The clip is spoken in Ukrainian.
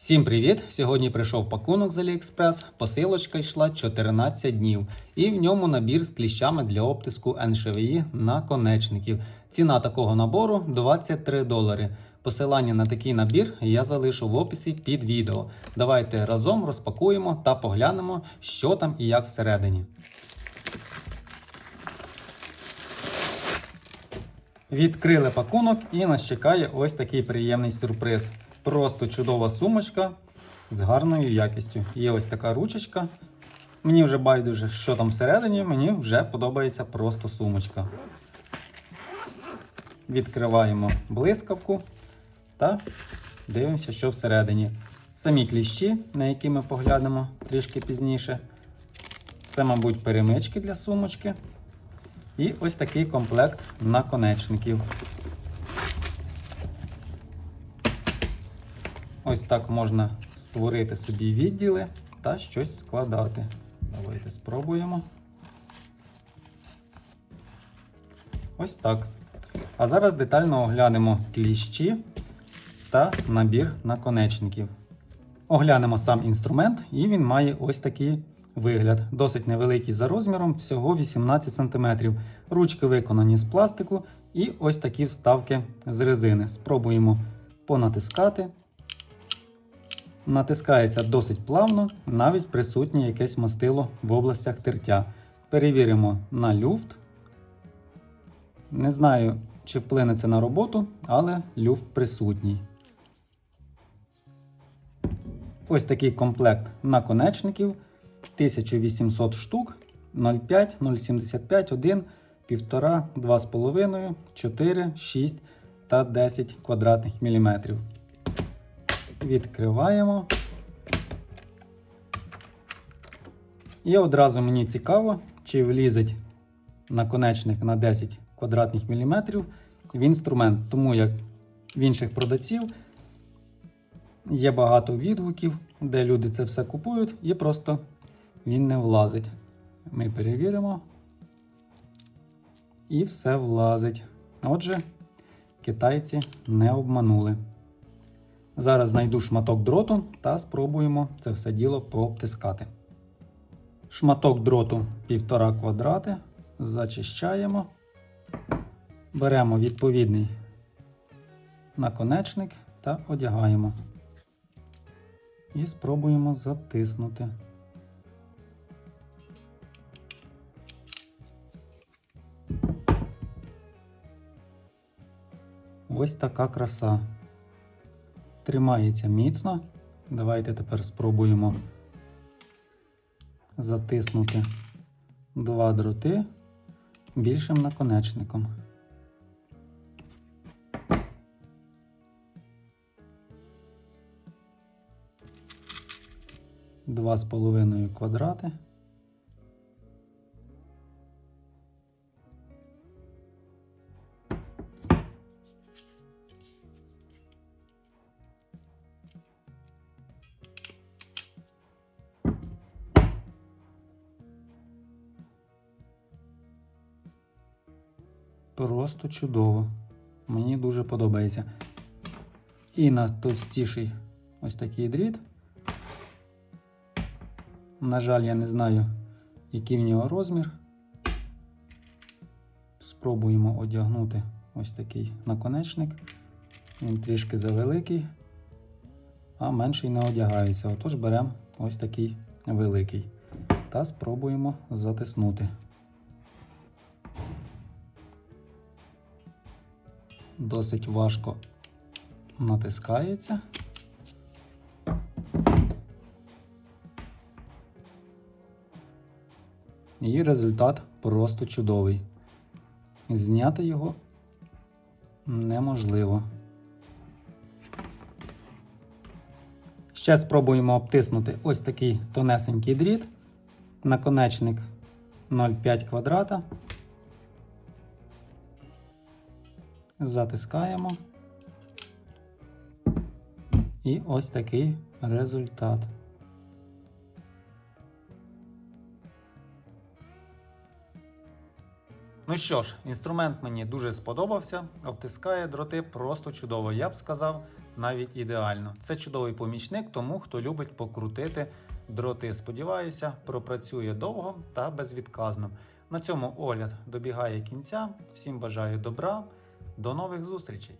Всім привіт! Сьогодні прийшов пакунок з AliExpress. Посилочка йшла 14 днів, і в ньому набір з кліщами для обтиску NШVI наконечників. Ціна такого набору 23 долари. Посилання на такий набір я залишу в описі під відео. Давайте разом розпакуємо та поглянемо, що там і як всередині. Відкрили пакунок і нас чекає ось такий приємний сюрприз. Просто чудова сумочка з гарною якістю. Є ось така ручечка. Мені вже байдуже, що там всередині, мені вже подобається просто сумочка. Відкриваємо блискавку та дивимося, що всередині. Самі кліщі, на які ми поглянемо трішки пізніше. Це, мабуть, перемички для сумочки. І ось такий комплект наконечників. Ось так можна створити собі відділи та щось складати. Давайте спробуємо. Ось так. А зараз детально оглянемо кліщі та набір наконечників. Оглянемо сам інструмент, і він має ось такий вигляд. Досить невеликий за розміром, всього 18 см. Ручки виконані з пластику і ось такі вставки з резини. Спробуємо понатискати. Натискається досить плавно, навіть присутнє якесь мастило в областях тертя. Перевіримо на люфт. Не знаю, чи вплине це на роботу, але люфт присутній. Ось такий комплект наконечників 1800 штук 0,5, 0,75, 1, 1,5, 2,5, 4, 6 та 10 квадратних міліметрів. Відкриваємо. І одразу мені цікаво, чи влізить наконечник на 10 квадратних міліметрів в інструмент. Тому як в інших продавців є багато відгуків, де люди це все купують, і просто він не влазить. Ми перевіримо. І все влазить. Отже, китайці не обманули. Зараз знайду шматок дроту та спробуємо це все діло пообтискати. Шматок дроту 1,5 квадрати. Зачищаємо. Беремо відповідний наконечник та одягаємо. І спробуємо затиснути. Ось така краса. Тримається міцно. Давайте тепер спробуємо затиснути два дроти більшим наконечником. Два з половиною квадрати. Просто чудово. Мені дуже подобається. І на товстіший ось такий дріт. На жаль, я не знаю, який в нього розмір. Спробуємо одягнути ось такий наконечник. Він трішки завеликий, а менший не одягається. Отож беремо ось такий великий та спробуємо затиснути. Досить важко натискається. І результат просто чудовий. Зняти його неможливо. Ще спробуємо обтиснути ось такий тонесенький дріт, наконечник 0,5 квадрата. Затискаємо. І ось такий результат. Ну що ж, інструмент мені дуже сподобався. Обтискає дроти просто чудово. Я б сказав, навіть ідеально. Це чудовий помічник тому, хто любить покрутити дроти. Сподіваюся, пропрацює довго та безвідказно. На цьому огляд добігає кінця. Всім бажаю добра. До нових зустрічей!